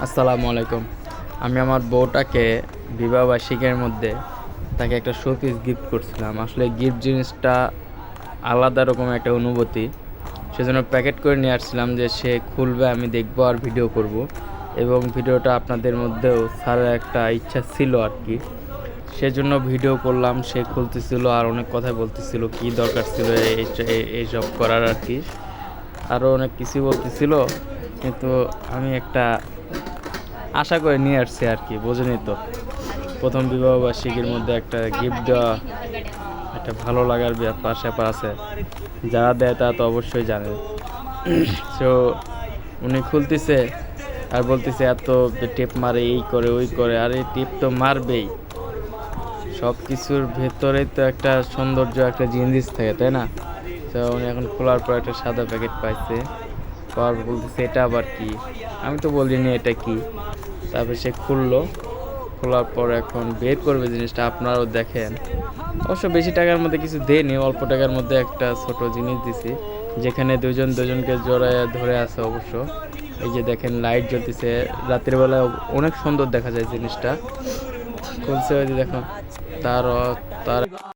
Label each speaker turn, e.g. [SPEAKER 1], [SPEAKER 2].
[SPEAKER 1] আসসালামু আলাইকুম। আমি আমার বউটাকে বিবাহবার্ষিকীর মধ্যে তাকে একটা শো পিস গিফট করছিলাম। আসলে গিফট জিনিসটা আলাদা রকম একটা অনুভূতি। সেজন্য প্যাকেট করে নিয়ে আসছিলাম যে সে খুলবে, আমি দেখব আর ভিডিও করব। এবং ভিডিওটা আপনাদের মধ্যেও ছাড়ার একটা ইচ্ছা ছিল আর কি। সেজন্য ভিডিও করলাম, সে খুলতেছিল আর অনেক কথা বলতেছিল, কি দরকার ছিল এই- এই- এইসব করার আর কি। আরও অনেক কিছু বলতেছিল, কিন্তু আমি একটা আশা করে নিয়ে আসছি আর কি, বোঝেনি তো। প্রথম বিবাহ বার্ষিকীর মধ্যে একটা গিফট দেওয়া একটা ভালো লাগার ব্যাপার স্যাপার আছে। যারা দেয় তারা তো অবশ্যই জানে। তো উনি খুলতেছে আর বলতেছে, এত টেপ মারে, এই করে, ওই করে। আর এই টেপ তো মারবেই। সব কিছুর ভেতরে তো একটা সৌন্দর্য, একটা জিনিস থাকে, তাই না? তো উনি এখন খোলার পর একটা সাদা প্যাকেট পাইছে। পাওয়ার বলতেছে, এটা আবার কি? আমি তো বলিনি এটা কি? তারপর সে খুললো। খোলার পর এখন বের করবে জিনিসটা, আপনারাও দেখেন। অবশ্য বেশি টাকার মধ্যে কিছু দেয়নি, অল্প টাকার মধ্যে একটা ছোট জিনিস দিছি, যেখানে দুজন দুজনকে জোড়ায় ধরে আছে অবশ্য। এই যে দেখেন, লাইট জ্বলতেছে। রাতের বেলা অনেক সুন্দর দেখা যায় জিনিসটা। খুলছে ওই যে তার তার